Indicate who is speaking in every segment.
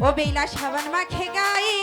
Speaker 1: ও বেলা সাবান মাখে গাই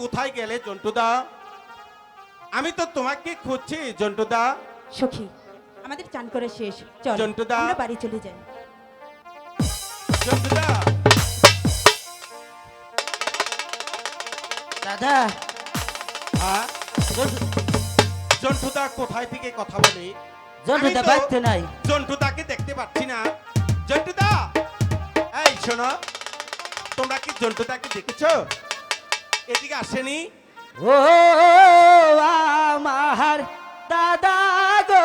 Speaker 2: কোথায় গেলে জন্টুদা আমি তো তোমাকে খুঁজছি জন্টুদা
Speaker 1: সখী আমাদের চান করে শেষ। চল
Speaker 2: জন্টুদা।
Speaker 1: আমরা বাড়ি চলে যাই।
Speaker 2: জন্টুদা
Speaker 3: দাদা।
Speaker 2: হ্যাঁ? জন্টুদা কোথায় থেকে কথা বলে?
Speaker 3: জন্টুদা
Speaker 2: আমি তো
Speaker 3: বাড়তে নাই।
Speaker 2: জন্টুদাকে দেখতে পাচ্ছি না। জন্টুদা এই শোনো তোমরা কি জন্টুদাকে দেখেছ? এদিকে আসেনি?
Speaker 3: ও আমার দাদা গো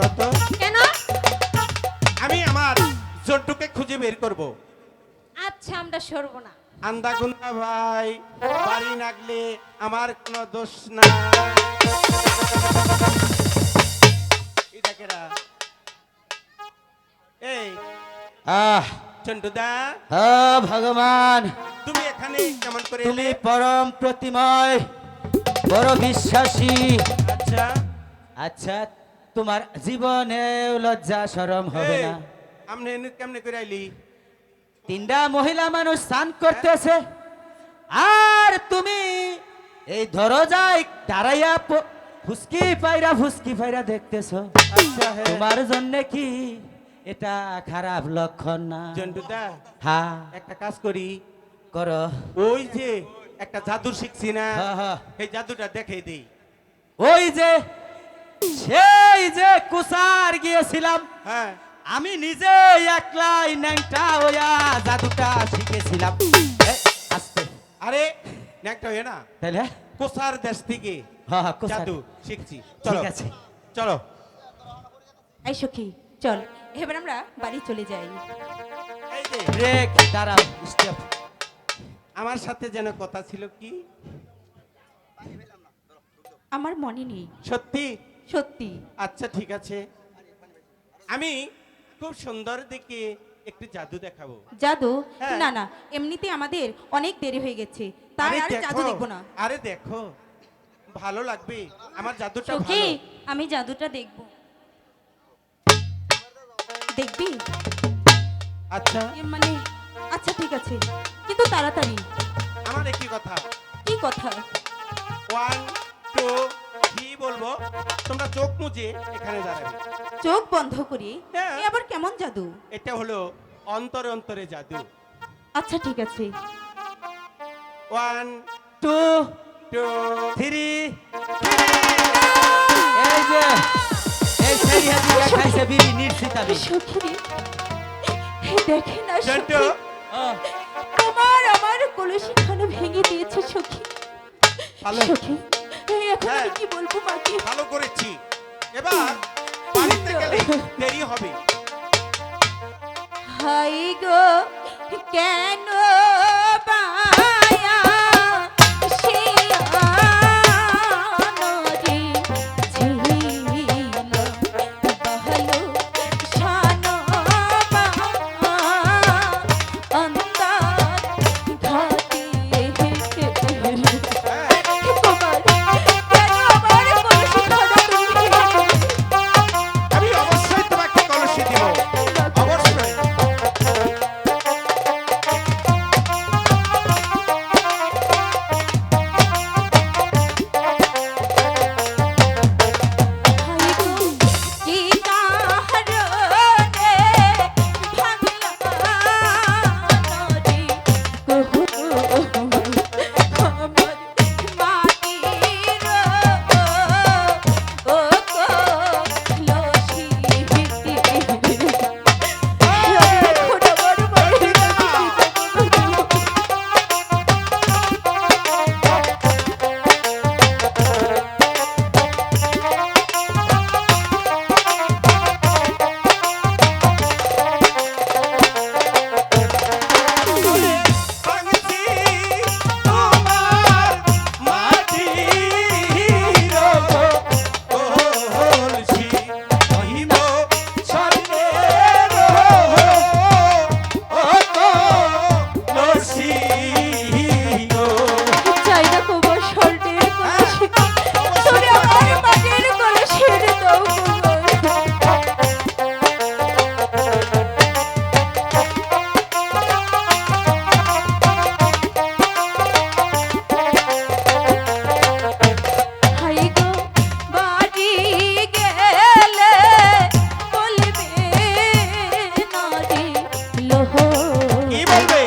Speaker 3: দাদা
Speaker 2: বের করব?
Speaker 1: আচ্ছা আমরা সরবো না।
Speaker 2: আন্দা গুন্দা ভাই বাড়ি নাগলে আমার কোনো দোষ না এটা কেরা? এই
Speaker 3: আহ।
Speaker 2: চন্টুদা
Speaker 3: ও ভগবান।
Speaker 2: তুমি এখানে কেমন করে
Speaker 3: তুমি
Speaker 2: এলে?
Speaker 3: পরম প্রতিময় বড় বিশ্বাসী।
Speaker 2: আচ্ছা।
Speaker 3: আচ্ছা তোমার জীবনে লজ্জা সরম হবে না।
Speaker 2: আমনে এনে কেমনে করে আইলি?
Speaker 3: তিনটা মহিলা মানুষ স্নান করতেছে। আর তুমি এই ধরো যাই দাঁড়াইয়া ফুসকি পাইরা ফুসকি পাইরা দেখতেছো।
Speaker 2: আচ্ছা হ্যাঁ।
Speaker 3: তোমার জন্য কি এটা খারাপ লক্ষণ না?
Speaker 2: জন্টুদা
Speaker 3: হ্যাঁ।
Speaker 2: একটা কাজ করি।
Speaker 3: কর।
Speaker 2: ওই যে একটা জাদু শিখছি না
Speaker 3: হ্যাঁ, হ্যাঁ।
Speaker 2: এই জাদুটা দেখাই দেই।
Speaker 3: ওই যে সেই যে কুসার গিয়েছিলাম।
Speaker 2: হ্যাঁ।
Speaker 3: আমি নিজে একলাই ন্যাংটা হইয়া জাদুটা শিখেছিলাম। আস্তে।
Speaker 2: আরে একটা হয়ে না?
Speaker 3: তাহলে
Speaker 2: কোসার দেশ থেকে
Speaker 3: হ্যাঁ হ্যাঁ কুসার।
Speaker 2: জাদু শিখছি। চলো
Speaker 3: ঠিক আছে।
Speaker 2: চলো।
Speaker 1: এই সখী চল। এবার আমরা বাড়ি চলে যাই।
Speaker 2: এই যে।
Speaker 3: ব্রেক দাঁড়াও স্টপ
Speaker 2: আমার সাথে যেন কথা ছিল কি?
Speaker 1: আমার মনে নেই।
Speaker 2: সত্যি?
Speaker 1: সত্যি।
Speaker 2: আচ্ছা ঠিক আছে। আমি খুব সুন্দর দেখে একটু জাদু দেখাবো।
Speaker 1: জাদু?
Speaker 2: হ্যাঁ।
Speaker 1: না না এমনিতে আমাদের অনেক দেরি হয়ে গেছে। তার
Speaker 2: আরে
Speaker 1: জাদু
Speaker 2: দেখো,
Speaker 1: দেখব না।
Speaker 2: আরে দেখো ভালো লাগবে। আমার জাদুটা ভালো।
Speaker 1: আমি জাদুটা দেখব। দেখবি?
Speaker 2: আচ্ছা।
Speaker 1: মানে আচ্ছা ঠিক আছে। কিন্তু তাড়াতাড়ি।
Speaker 2: আমার একই কথা।
Speaker 1: কি কথা?
Speaker 2: ওয়ান টু থ্রি বলব? তোমরা চোখ মুজে এখানে দাঁড়াবে।
Speaker 1: চোখ বন্ধ করি?
Speaker 2: হ্যাঁ।
Speaker 1: এ আবার কেমন জাদু?
Speaker 2: এটা হলো অন্তরে অন্তরে জাদু।
Speaker 1: আচ্ছা ঠিক আছে।
Speaker 2: ওয়ান
Speaker 3: টু
Speaker 2: টু
Speaker 3: থ্রি এই যে এই সেরি হাজিরা খাইছে বিড়ি নির্সিতা বিড়ি
Speaker 1: সখী। হে দেখে না
Speaker 2: জন্টু
Speaker 1: সখী
Speaker 3: ও,
Speaker 1: তোমার আমার কলসি খানা ভেঙে দিয়েছে সখী।
Speaker 2: ভালো।
Speaker 1: সখী এখন আমি
Speaker 2: হ্যাঁ।
Speaker 1: কি বলব মাকে?
Speaker 2: ভালো করেছি। এবার বাড়িতে গেলে দেরি হবে।
Speaker 1: হাই গো কেন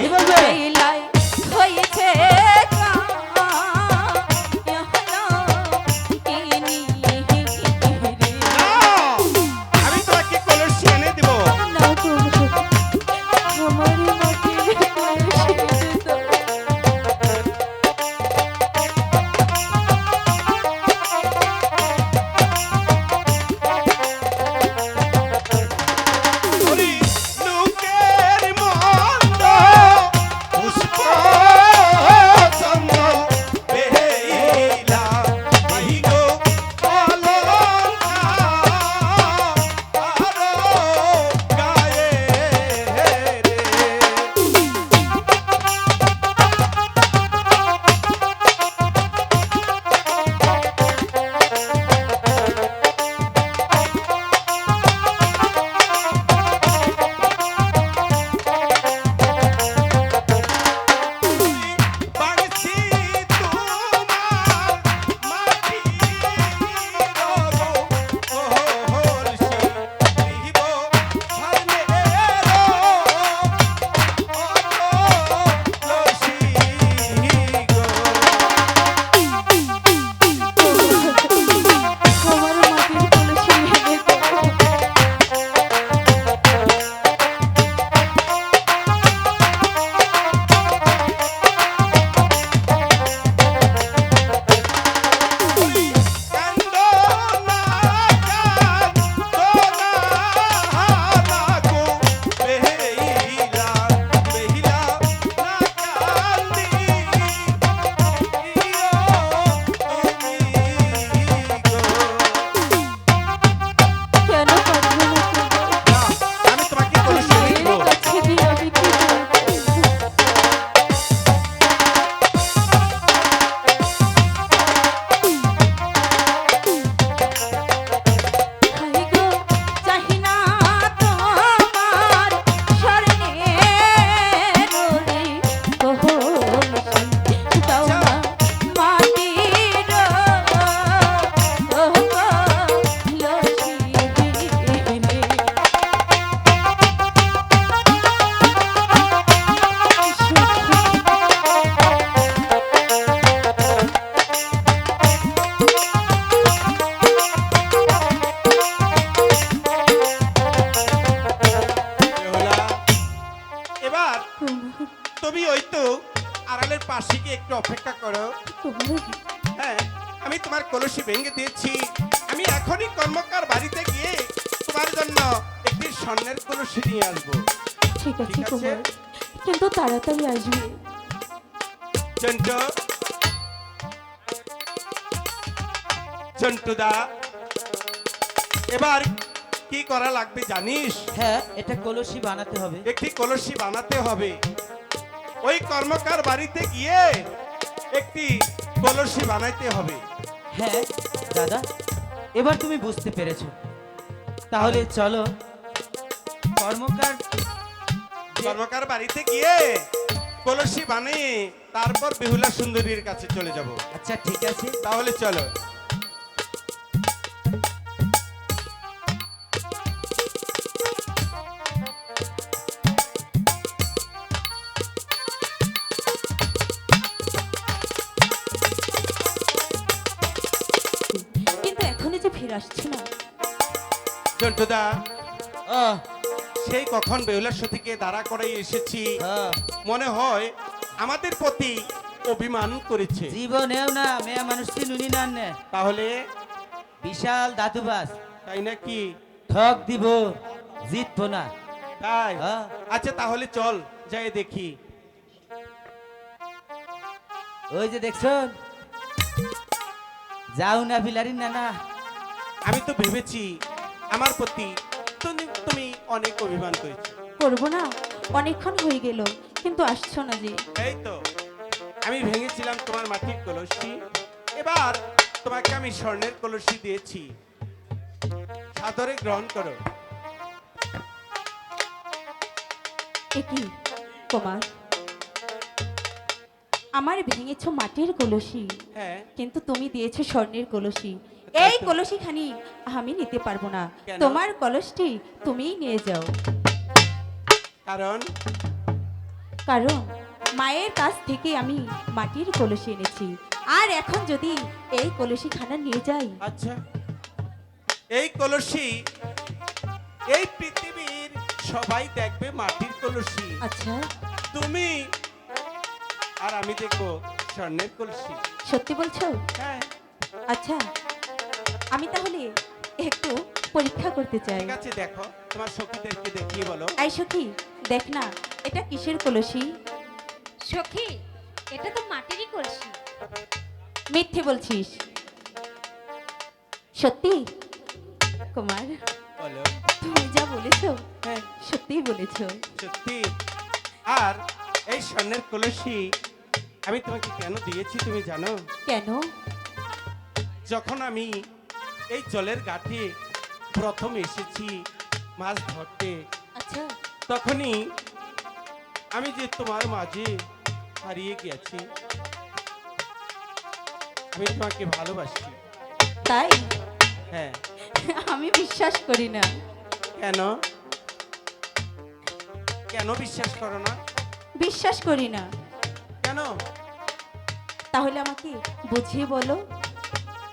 Speaker 1: இவள்
Speaker 2: চন্টু চন্টুদা এবার কি করা লাগবে জানিস?
Speaker 3: হ্যাঁ এটা কলসি বানাতে হবে।
Speaker 2: একটি কলসি বানাতে হবে। ওই কর্মকার বাড়িতে গিয়ে একটি কলসি বানাইতে হবে।
Speaker 3: হ্যাঁ দাদা এবার তুমি বুঝতে পেরেছ। তাহলে চলো কর্মকার
Speaker 2: কর্মকার বাড়িতে গিয়ে কলসি বানিয়ে তারপর বেহুলা সুন্দরীর কাছে চলে যাব।
Speaker 3: আচ্ছা ঠিক আছে।
Speaker 2: তাহলে চলো।
Speaker 1: কিন্তু এখনই যে ফিরে আসছে না।
Speaker 2: জন্টুদা সেই কখন বেহুলার সতীকে দাঁড়া করাই এসেছি।
Speaker 3: হ্যাঁ।
Speaker 2: মনে হয় আমাদের প্রতি অভিমান করেছে।
Speaker 3: জীবনেও না মেয়ে মানুষ চিনুনি না নে।
Speaker 2: তাহলে?
Speaker 3: বিশাল দাদুবাস
Speaker 2: তাই নাকি?
Speaker 3: ঠক দিব জিতবো না।
Speaker 2: তাই?
Speaker 3: হ্যাঁ।
Speaker 2: আচ্ছা তাহলে চল যাই দেখি।
Speaker 3: ওই যে দেখছ? যাও না বিলারি না না
Speaker 2: আমি তো ভেবেছি আমার প্রতি তুমি তুমি অনেক অভিমান করেছ।
Speaker 1: করব না অনেকক্ষণ হয়ে গেল। কিন্তু আসছো না যে।
Speaker 2: এই তো আমি ভেঙেছিলাম তোমার মাটির কলসি এবার তোমাকে আমি স্বর্ণের কলসি দিয়েছি। সাদরে গ্রহণ করো।
Speaker 1: একই কুমার আমার ভেঙেছো মাটির কলসি
Speaker 2: হ্যাঁ।
Speaker 1: কিন্তু তুমি দিয়েছ স্বর্ণের কলসি। এই
Speaker 2: তো।
Speaker 1: কলসিখানি আমি নিতে পারব না। তোমার কলসটি তুমিই নিয়ে যাও।
Speaker 2: কারণ
Speaker 1: কারণ মায়ের কাছ থেকে আমি মাটির কলসি এনেছি। আর এখন যদি এই কলসি খানা নিয়ে যাই।
Speaker 2: আচ্ছা। এই কলসি এই পৃথিবীর সবাই দেখবে মাটির কলসি।
Speaker 1: আচ্ছা।
Speaker 2: তুমি আর আমি দেখব স্বর্ণের কলসি।
Speaker 1: সত্যি বলছো?
Speaker 2: হ্যাঁ।
Speaker 1: আচ্ছা। আমি তাহলে একটু পরীক্ষা করতে চাই।
Speaker 2: ঠিক আছে দেখো। তোমার সখীদেরকে দেখিয়ে বলো।
Speaker 1: এই সখী দেখ না। এটা কিসের কলসি?
Speaker 4: সখী এটা তো মাটিরই কলসি।
Speaker 1: মিথ্যে বলছিস। সত্যি? কুমার
Speaker 2: বলো।
Speaker 1: তুমি যা বলেছ
Speaker 2: হ্যাঁ।
Speaker 1: সত্যিই বলেছ।
Speaker 2: সত্যি? আর এই স্বর্ণের কলসি আমি তোমাকে কেন দিয়েছি তুমি জানো?
Speaker 1: কেন?
Speaker 2: যখন আমি এই জলের ঘাটে প্রথম এসেছি মাছ ধরতে
Speaker 1: আচ্ছা।
Speaker 2: তখনই আমি যে তোমার মাঝে হারিয়ে গেছি আমি তোমাকে ভালোবাসি।
Speaker 1: তাই?
Speaker 2: হ্যাঁ।
Speaker 1: আমি বিশ্বাস করি না।
Speaker 2: কেন? কেন বিশ্বাস করো না?
Speaker 1: বিশ্বাস করি না।
Speaker 2: কেন?
Speaker 1: তাহলে আমাকে বুঝিয়ে বলো।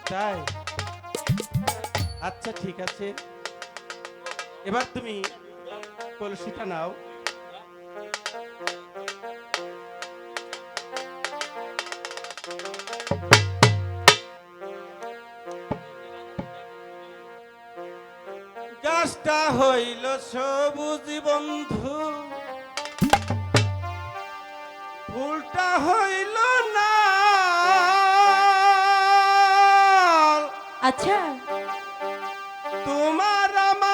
Speaker 2: তাই? আচ্ছা ঠিক আছে। এবার তুমি কলসিটা নাও। গাছটা হইল সবুজ বন্ধু। ফুলটা হইল না
Speaker 1: আচ্ছা।
Speaker 2: তোমার আমার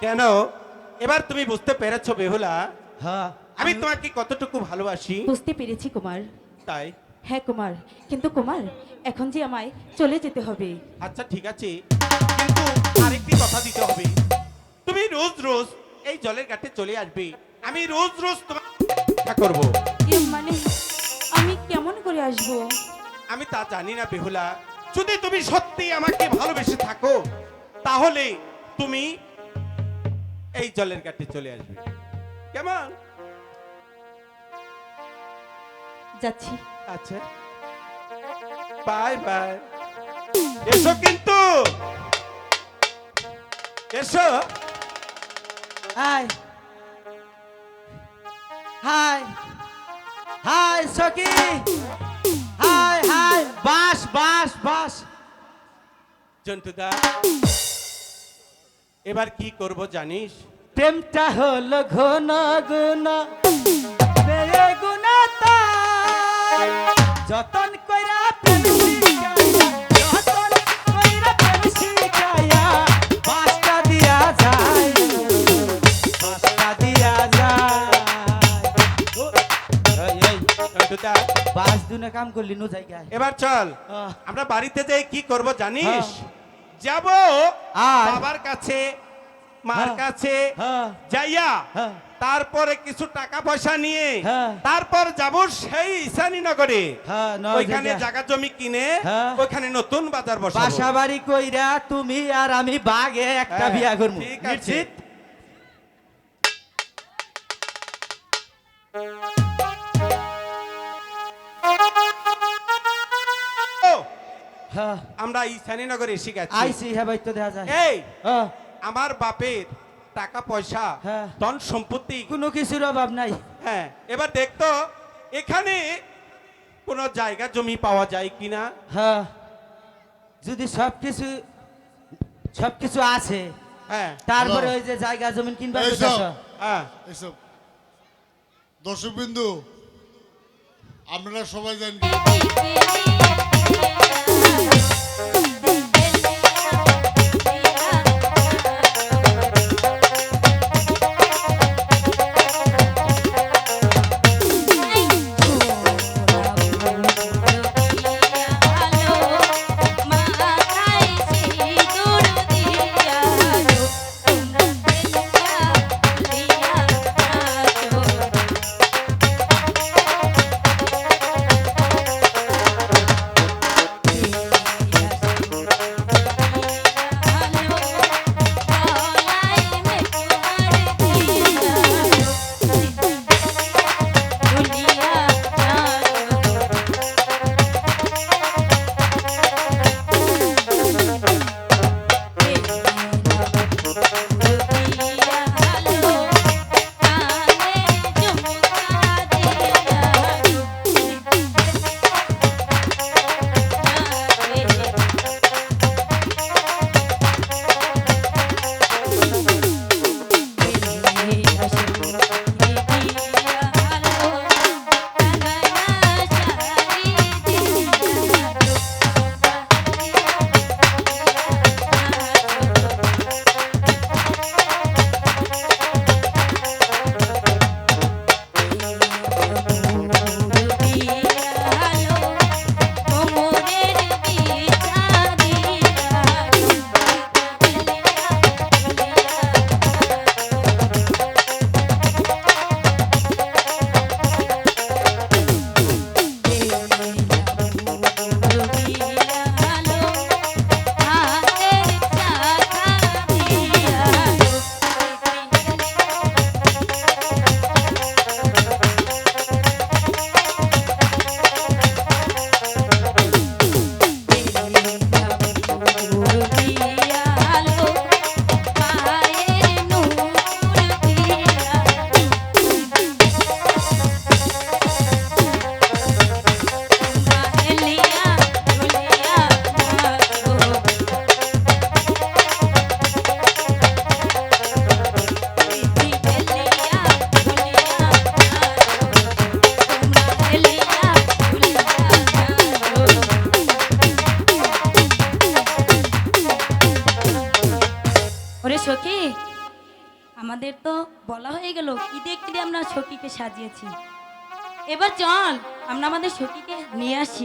Speaker 2: কেন? এবার তুমি বুঝতে পেরেছ বেহুলা।
Speaker 3: হ্যাঁ।
Speaker 2: আমি তোমাকে কতটুকু ভালোবাসি?
Speaker 5: বুঝতে পেরেছি কুমার।
Speaker 2: তাই?
Speaker 5: হ্যাঁ কুমার। কিন্তু কুমার এখন যে আমায় চলে যেতে হবে।
Speaker 2: আচ্ছা ঠিক আছে। কিন্তু আরেকটি কথা দিতে হবে। তুমি রোজ রোজ এই জলের ঘাটে চলে আসবে। আমি রোজ রোজ তোমার করব।
Speaker 5: মানে কেমন করে আসব?
Speaker 2: আমি তা জানি না বেহুলা। যদি তুমি সত্যি আমাকে ভালোবেসে থাকো তাহলে তুমি এই জলের ঘাটে চলে আসবে। কেমন?
Speaker 5: যাচ্ছি।
Speaker 2: আচ্ছা। Bye bye. এসো কিন্তু। এসো।
Speaker 3: হাই। হাই। হাই সখী হাই হাই বাস বাস বাস
Speaker 2: জন্তুদা এবার কি করব জানিস?
Speaker 3: প্রেমটা হলো ঘন গুণ যতন বাস কাম করলি নু জায়গায়
Speaker 2: এবার চল আমরা বাড়িতে যাই কি করব জানিস যাব বাবার কাছে মার
Speaker 3: হ্যাঁ।
Speaker 2: কাছে
Speaker 3: হ্যাঁ
Speaker 2: যাইয়া
Speaker 3: হ্যাঁ।
Speaker 2: তারপরে কিছু টাকা পয়সা নিয়ে
Speaker 3: হ্যাঁ।
Speaker 2: তারপর যাব সেই ঈশানীনগরে
Speaker 3: হ্যাঁ, ন-
Speaker 2: ওইখানে
Speaker 3: জায়গা।
Speaker 2: জমি কিনে
Speaker 3: হ্যাঁ।
Speaker 2: ওইখানে নতুন বাজার বসাবো
Speaker 3: বাসা বাড়ি কইরা তুমি আর আমি বাগে একটা
Speaker 2: হ্যাঁ,
Speaker 3: বিয়া করব
Speaker 2: ঠিক আছে। আমরা ঈশানীনগরে এসে গেছি
Speaker 3: আইসি হ্যাঁ ভাই তো দেখা যায়।
Speaker 2: এই
Speaker 3: হ্যাঁ,
Speaker 2: আমার বাপের টাকা পয়সা
Speaker 3: হ্যাঁ।
Speaker 2: ধন সম্পত্তি।
Speaker 3: কোনো কিছুর অভাব নাই।
Speaker 2: হ্যাঁ এবার দেখতো এখানে কোন জায়গা জমি পাওয়া যায় কিনা?
Speaker 3: হ্যাঁ। যদি সব কিছু সব কিছু আছে
Speaker 2: হ্যাঁ।
Speaker 3: তারপরে ওই যে জায়গা জমি কিনবা
Speaker 1: এই।
Speaker 2: হ্যাঁ।
Speaker 1: এসব দর্শক বিন্দু আপনারা সবাই জানেন চল আমরা আমাদের সখীকে নিয়ে আসি।